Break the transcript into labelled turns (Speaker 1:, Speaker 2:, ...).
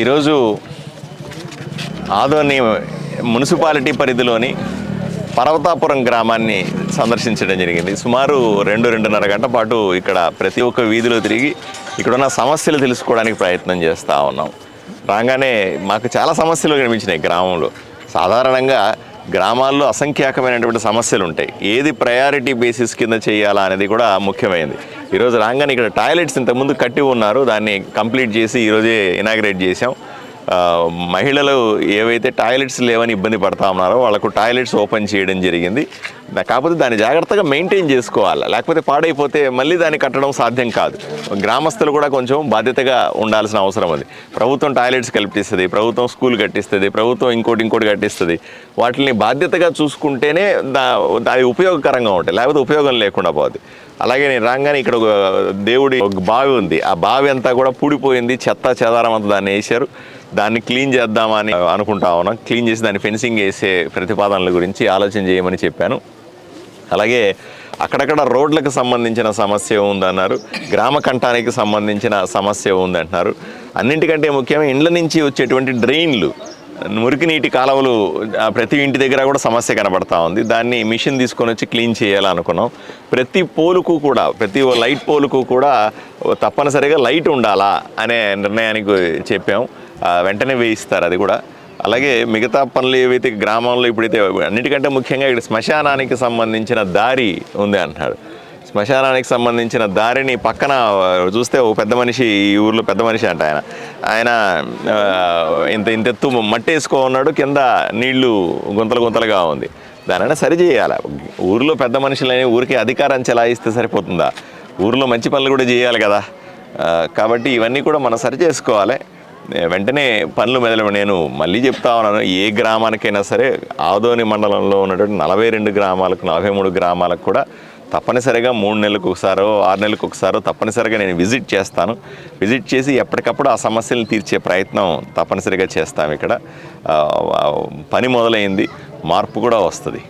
Speaker 1: ఈరోజు ఆదోని మున్సిపాలిటీ పరిధిలోని పర్వతాపురం గ్రామాన్ని సందర్శించడం జరిగింది. సుమారు రెండు రెండున్నర గంట పాటు ఇక్కడ ప్రతి ఒక్క వీధిలో తిరిగి ఇక్కడ ఉన్న సమస్యలు తెలుసుకోవడానికి ప్రయత్నం చేస్తూ ఉన్నాం. రాగానే మాకు చాలా సమస్యలు కనిపించినాయి గ్రామంలో. సాధారణంగా గ్రామాల్లో అసంఖ్యాకమైనటువంటి సమస్యలు ఉంటాయి ఏది ప్రయారిటీ బేసిస్ కింద చేయాలా అనేది కూడా ముఖ్యమైనది. ఈరోజు రాగానే ఇక్కడ టాయిలెట్స్ ఇంతకుముందు కట్టి ఉన్నారు. దాన్ని కంప్లీట్ చేసి ఈరోజే ఇనాగ్రేట్ చేసాం మహిళలు ఏవైతే టాయిలెట్స్ లేవని ఇబ్బంది పడతా ఉన్నారో వాళ్ళకు టాయిలెట్స్ ఓపెన్ చేయడం జరిగింది. కాకపోతే దాన్ని జాగ్రత్తగా మెయింటైన్ చేసుకోవాలి? లేకపోతే పాడైపోతే మళ్ళీ దాన్ని కట్టడం సాధ్యం కాదు. గ్రామస్తులు కూడా కొంచెం బాధ్యతగా ఉండాల్సిన అవసరం ఉంది ప్రభుత్వం టాయిలెట్స్ కల్పిస్తుంది ప్రభుత్వం స్కూల్ కట్టిస్తుంది ప్రభుత్వం ఇంకోటి ఇంకోటి కట్టిస్తుంది. వాటిని బాధ్యతగా చూసుకుంటేనే దా అది ఉపయోగకరంగా ఉంటాయి లేకపోతే ఉపయోగం లేకుండా పోద్ది. అలాగే నేను రాగానే ఇక్కడ ఒక దేవుడి ఒక బావి ఉంది. ఆ బావి అంతా కూడా పూడిపోయింది. చెత్త చెదారం అంతా దాన్ని వేశారు దాన్ని క్లీన్ చేద్దామని అనుకుంటా ఉన్నాం. క్లీన్ చేసి దాన్ని ఫెన్సింగ్ వేసే ప్రతిపాదనల గురించి ఆలోచన చేయమని చెప్పాను. అలాగే అక్కడక్కడ రోడ్లకు సంబంధించిన సమస్య ఉందన్నారు. గ్రామ కంఠానికి సంబంధించిన సమస్య ఉందంటున్నారు. అన్నింటికంటే ముఖ్యంగా ఇండ్ల నుంచి వచ్చేటువంటి డ్రైన్లు మురికి నీటి కాలువలు ప్రతి ఇంటి దగ్గర కూడా సమస్య కనబడతా ఉంది. దాన్ని మిషన్ తీసుకొని వచ్చి క్లీన్ చేయాలనుకున్నాం. ప్రతి పోలుకు కూడా ప్రతి ఓ లైట్ పోలుకు కూడా తప్పనిసరిగా లైట్ ఉండాలా అనే నిర్ణయానికి చెప్పాం. వెంటనే వేయిస్తారు అది కూడా. అలాగే మిగతా పనులు ఏవైతే గ్రామంలో ఇప్పుడైతే అన్నిటికంటే ముఖ్యంగా ఇక్కడ శ్మశానానికి సంబంధించిన దారి ఉంది అంటున్నాడు శ్మశానానికి సంబంధించిన దారిని పక్కన చూస్తే ఓ పెద్ద మనిషి ఈ ఊర్లో పెద్ద మనిషి అంట ఆయన. ఆయన ఇంత ఇంత ఎత్తు మట్టి వేసుకో ఉన్నాడు కింద నీళ్ళు గుంతలు గుంతలుగా ఉంది. దానైనా సరి చేయాలి? ఊర్లో పెద్ద మనుషులని ఊరికే అధికారం చెలాయిస్తే సరిపోతుందా? ఊర్లో మంచి పనులు కూడా చేయాలి కదా. కాబట్టి ఇవన్నీ కూడా మనం సరి చేసుకోవాలి. వెంటనే పనులు మెదలు నేను మళ్ళీ చెప్తా ఉన్నాను ఏ గ్రామానికైనా సరే ఆదోని మండలంలో ఉన్నటువంటి నలభై రెండు గ్రామాలకు నలభై మూడు గ్రామాలకు కూడా తప్పనిసరిగా మూడు నెలలకు ఒకసారో ఆరు నెలలకు ఒకసారో తప్పనిసరిగా నేను విజిట్ చేస్తాను. విజిట్ చేసి ఎప్పటికప్పుడు ఆ సమస్యలను తీర్చే ప్రయత్నం తప్పనిసరిగా చేస్తాం ఇక్కడ. పని మొదలైంది. మార్పు కూడా వస్తుంది.